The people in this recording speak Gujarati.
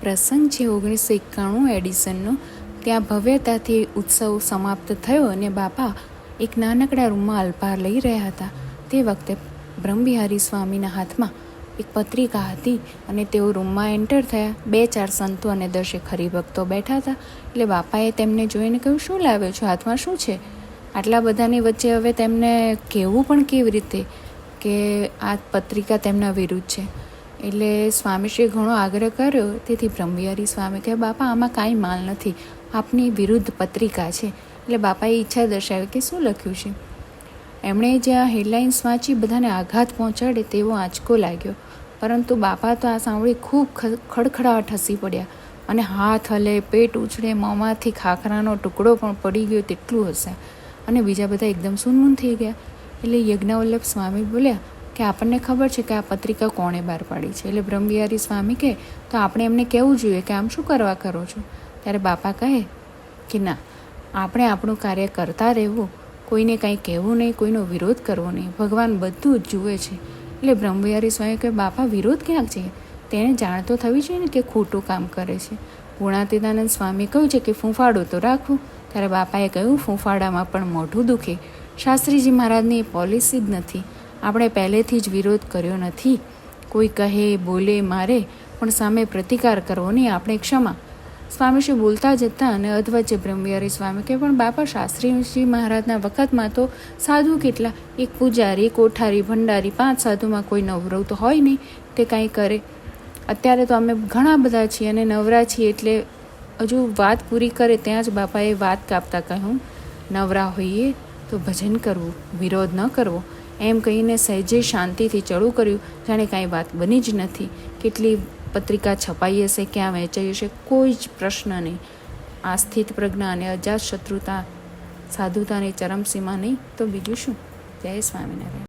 પ્રસંગ છે ઓગણીસો એકાણું એડિસનનો ત્યાં ભવ્યતાથી ઉત્સવ સમાપ્ત થયો અને બાપા એક નાનકડા રૂમમાં અલ્પાર લઈ રહ્યા હતા. તે વખતે બ્રહ્મબિહારી સ્વામીના હાથમાં એક પત્રિકા હતી અને તેઓ રૂમમાં એન્ટર થયા. બે ચાર સંતો અને દર્શક હરિભક્તો બેઠા હતા. એટલે બાપાએ તેમને જોઈને કહ્યું, શું લાવ્યો છો? હાથમાં શું છે? આટલા બધાની વચ્ચે હવે તેમને કહેવું પણ કેવી રીતે? કે આ પત્રિકા તેમના વિરુદ્ધ છે. એટલે સ્વામીશ્રીએ ઘણો આગ્રહ કર્યો. તેથી બ્રહ્મવિહારી સ્વામી કહે બાપા, આમાં કાંઈ માલ નથી. આપની વિરુદ્ધ પત્રિકા છે. એટલે બાપાએ ઈચ્છા દર્શાવી કે શું લખ્યું છે? એમણે જે આ હેડલાઇન્સ વાંચી બધાને આઘાત પહોંચાડે તેવો આંચકો લાગ્યો. પરંતુ બાપા તો આ સાંભળી ખૂબ ખડખડાટ હસી પડ્યા અને હાથ હલે, પેટ ઉછળે, મોંમાંથી ખાખરાનો ટુકડો પણ પડી ગયો તેટલું હશે. અને બીજા બધા એકદમ સૂનમૂન થઈ ગયા. એટલે યજ્ઞવલ્લભ સ્વામી બોલ્યા કે આપણને ખબર છે કે આ પત્રિકા કોણે બહાર પાડી છે? એટલે બ્રહ્મવિહારી સ્વામી કહે, તો આપણે એમને કહેવું જોઈએ કે આમ શું કરવા કરો છો? ત્યારે બાપા કહે કે, ના, આપણે આપણું કાર્ય કરતા રહેવું. કોઈને કંઈ કહેવું નહીં, કોઈનો વિરોધ કરવો નહીં. ભગવાન બધું જ જુએ છે. એટલે બ્રહ્મવિહારી સ્વામી કહે બાપા, વિરોધ ક્યાંક છે? તેને જાણ તો થવી જોઈએ ને કે ખોટું કામ કરે છે. ગુણાતીતાનંદ સ્વામી કહ્યું છે કે, ફૂંફાડો તો રાખવું ત્યારે બાપાએ કહ્યું, ફૂંફાડામાં પણ મોઢું દુખે. શાસ્ત્રીજી મહારાજની એ પોલિસી જ નથી. આપણે પહેલેથી જ વિરોધ કર્યો નથી. કોઈ કહે, બોલે, મારે, પણ સામે પ્રતિકાર કરવો નહીં આપણે ક્ષમા. સ્વામીશ્રી બોલતા જતા અને અધવચ્ચે બ્રહ્મવિહારી સ્વામી કે, પણ બાપા, શાસ્ત્રીજી મહારાજના વખતમાં તો સાધુ કેટલા? એક પૂજારી કોઠારી, ભંડારી, પાંચ સાધુમાં કોઈ નવરવ તો હોય નહીં. તે કાંઈ કરે. અત્યારે તો અમે ઘણા બધા છીએ અને નવરા છીએ એટલે હજુ વાત પૂરી કરે ત્યાં જ બાપાએ વાત કાપતા કહ્યું, નવરા હોઈએ તો ભજન કરવું, વિરોધ ન કરવો. એમ કહીને સહેજે શાંતિથી ચડું કર્યું. જાણે કાંઈ વાત બની જ નથી. કેટલી પત્રિકા છપાઈ હશે, ક્યાં વહેંચાઈ હશે, કોઈ જ પ્રશ્ન નહીં. આ સ્થિત પ્રજ્ઞા અને અજાત શત્રુતા સાધુતાની ચરમસીમા નહીં તો બીજું શું? જય સ્વામિનારાયણ.